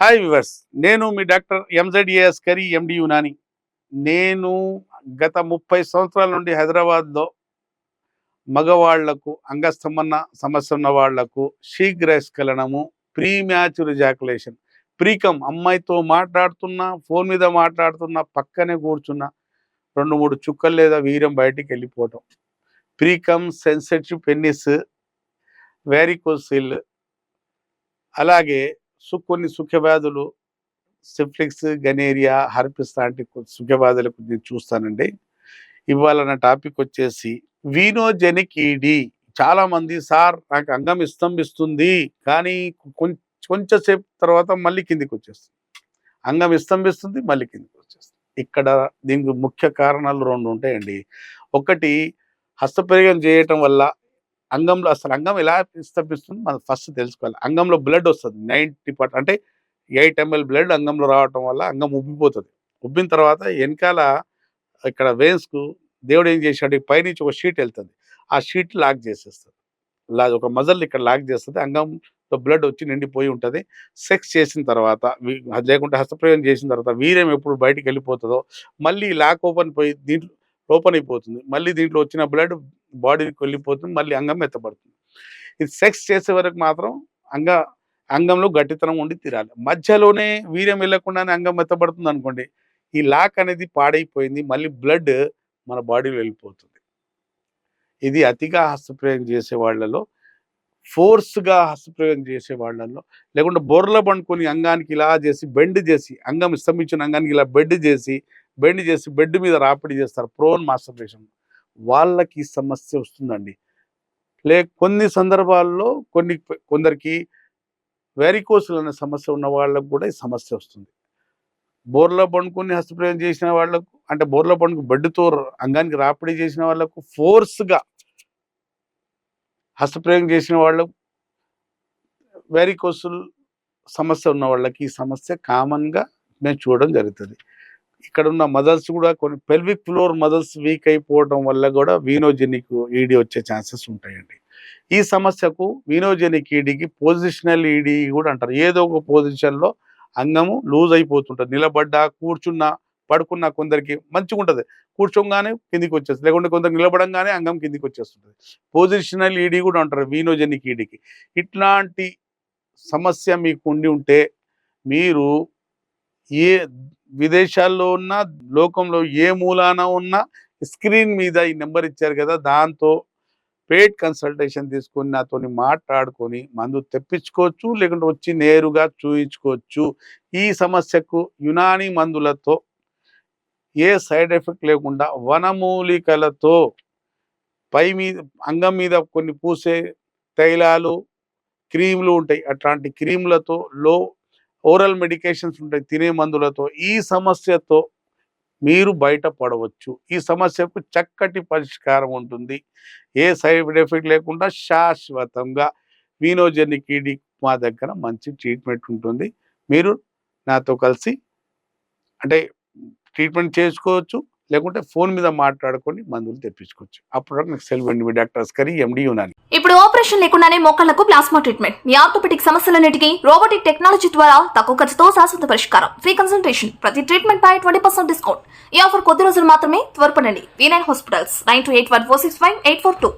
Hi viewers నేను మీ doctor M Z A S Qari MD Unani నేను గత ముప్పై సంవత్సరాల నుండి హైదరాబాద్లో మగవాళ్ళకు అంగస్తంభన సమస్య ఉన్న వాళ్ళకు శీఘ్రస్ఖలనము ప్రీ మ్యాచ్ రిజాకులేషన్ ప్రీకమ్ అమ్మాయితో మాట్లాడుతున్నా ఫోన్ మీద మాట్లాడుతున్నా పక్కనే కూర్చున్న రెండు మూడు చుక్కలు లేదా వీర్యం బయటికి వెళ్ళిపోవటం. ప్రీకమ్ సెన్సిటివ్ పెన్నిస్ వ్యారికోసిల్ అలాగే సు కొన్ని సుఖవ్యాధులు సిఫ్లిక్స్ గనేరియా హర్పిస్ లాంటి కొ- నేను చూస్తానండి. ఇవాళ నా టాపిక్ వచ్చేసి వీనోజెనిక్ ఈడి. చాలామంది సార్ నాకు అంగం స్తంభిస్తుంది కానీ కొంచెం కొంచెంసేపు తర్వాత మళ్ళీ కిందికి వచ్చేస్తుంది. అంగం ఇస్తంభిస్తుంది మళ్ళీ కిందికి వచ్చేస్తుంది. ఇక్కడ దీనికి ముఖ్య కారణాలు రెండు ఉంటాయండి. ఒకటి హస్తప్రయోగం చేయటం వల్ల అంగంలో అసలు అంగం ఎలా విస్తపిస్తుంది మనం ఫస్ట్ తెలుసుకోవాలి. అంగంలో బ్లడ్ వస్తుంది నైంటీ పర్సెంట్ అంటే ఎయిట్ ఎంఎల్ బ్లడ్ అంగంలో రావటం వల్ల అంగం ఉబ్బిపోతుంది. ఉబ్బిన తర్వాత వెనకాల ఇక్కడ వెయిన్స్కు దేవుడు ఏం చేశాడు? పైనుంచి ఒక షీట్ వెళ్తుంది. ఆ షీట్ లాక్ చేసేస్తుంది. లా ఒక మజల్ ఇక్కడ లాక్ చేస్తుంది. అంగంలో బ్లడ్ వచ్చి నిండిపోయి ఉంటుంది. సెక్స్ చేసిన తర్వాత లేకుంటే హస్తప్రయోగం చేసిన తర్వాత వీర్యం ఎప్పుడు బయటికి వెళ్ళిపోతుందో మళ్ళీ లాక్ ఓపెన్ పోయి దీంట్లో ఓపెన్ అయిపోతుంది. మళ్ళీ దీంట్లో వచ్చిన బ్లడ్ బాడీకి వెళ్ళిపోతుంది మళ్ళీ అంగం మెత్తబడుతుంది ఇది సెక్స్ చేసే వరకు మాత్రం అంగ అంగంలో గట్టితనం ఉండి తీరాలి. మధ్యలోనే వీర్యం వెళ్ళకుండానే అంగం ఎత్తబడుతుంది అనుకోండి ఈ లాక్ అనేది పాడైపోయింది మళ్ళీ బ్లడ్ మన బాడీలో వెళ్ళిపోతుంది. ఇది అతిగా హస్తప్రయోగం చేసే వాళ్ళలో ఫోర్స్గా హస్తప్రయోగం చేసే వాళ్ళల్లో లేకుంటే బొర్రల పండుకొని అంగానికి ఇలా చేసి బెండ్ చేసి అంగం స్తంభించిన అంగానికి ఇలా బెడ్ చేసి బెండ్ చేసి బెడ్ మీద రాపిడి చేస్తారు ప్రోన్ మాస్టర్బేషన్ వాళ్ళకి సమస్య వస్తుందండి. లే కొన్ని సందర్భాల్లో కొన్ని కొందరికి వెరికోసులు అనే సమస్య ఉన్న వాళ్ళకు కూడా ఈ సమస్య వస్తుంది. బోర్లో పండుకొని హస్తప్రయోగం చేసిన వాళ్ళకు అంటే బోర్లో పండుకు బెడ్తో అంగానికి రాపిడి చేసిన వాళ్ళకు ఫోర్స్గా హస్తప్రయోగం చేసిన వాళ్ళకు వెరికోసుల్ సమస్య ఉన్న వాళ్ళకి ఈ సమస్య కామన్గా మేము చూడడం జరుగుతుంది. ఇక్కడ ఉన్న మదల్స్ కూడా కొన్ని పెల్విక్ ఫ్లోర్ మదల్స్ వీక్ అయిపోవడం వల్ల కూడా వీనోజెనిక్ ఈడీ వచ్చే ఛాన్సెస్ ఉంటాయండి. ఈ సమస్యకు వీనోజెనిక్ ఈడీకి పొజిషనల్ ఈడీ కూడా అంటారు. ఏదో ఒక పొజిషన్లో అంగము లూజ్ అయిపోతుంటుంది. నిలబడ్డా కూర్చున్నా పడుకున్నా కొందరికి మంచిగా ఉంటుంది. కూర్చోగానే కిందికి వచ్చేస్తుంది. లేకుంటే కొందరు నిలబడంగానే అంగం కిందికి వచ్చేస్తుంటుంది. పొజిషనల్ ఈడీ కూడా అంటారు వీనోజెనిక్ ఈడీకి ఇట్లాంటి సమస్య మీకు ఉండి ఉంటే మీరు ఏ విదేశాల్లో ఉన్న లోకంలో ఏ మూలాన ఉన్నా స్క్రీన్ మీద ఈ నెంబర్ ఇచ్చారు కదా దాంతో పెయిడ్ కన్సల్టేషన్ తీసుకొని నాతోని మాట్లాడుకొని మందు తెప్పించుకోవచ్చు లేకుంటే వచ్చి నేరుగా చూయించుకోవచ్చు. ఈ సమస్యకు యునాని మందులతో ఏ సైడ్ ఎఫెక్ట్ లేకుండా వనమూలికలతో పై మీద అంగం మీద కొన్ని పూసే తైలాలు క్రీములు ఉంటాయి. అట్లాంటి క్రీములతో లో ఓరల్ మెడికేషన్స్ ఉంటాయి తినే మందులతో. ఈ సమస్యతో మీరు బయటపడవచ్చు. ఈ సమస్యకు చక్కటి పరిష్కారం ఉంటుంది. ఏ సైడ్ ఎఫెక్ట్ లేకుండా శాశ్వతంగా వీనోజెనిక్ ఈడి మా దగ్గర మంచి ట్రీట్మెంట్ ఉంటుంది. మీరు నాతో కలిసి అంటే ట్రీట్మెంట్ చేసుకోవచ్చు. లేకుంటే ఫోన్ మీద మాట్లాడుకొని మందులు తెప్పించుకోవచ్చు. అప్పుడు నాకు సెలవు అండి మీ డాక్టర్స్ కరీ ఎండి ఉన్నాను ఇప్పుడు ఆపరేషన్ లేకుండానే మోకాళ్ళకు ప్లాస్మా ట్రీట్మెంట్. మీ ఆర్థోపెటిక్ సమస్యలన్నిటికీ రోబోటిక్ టెక్నాలజీ ద్వారా తక్కువ ఖర్చుతో శాశ్వత పరిష్కారం. Free consultation. ప్రతి ట్రీట్మెంట్ పై ట్వంటీ పర్సెంట్ డిస్కౌంట్. ఈ ఆఫర్ కొద్ది రోజులు మాత్రమే త్వరపడండి. V nine hospitals nine two eight one four six five eight four two.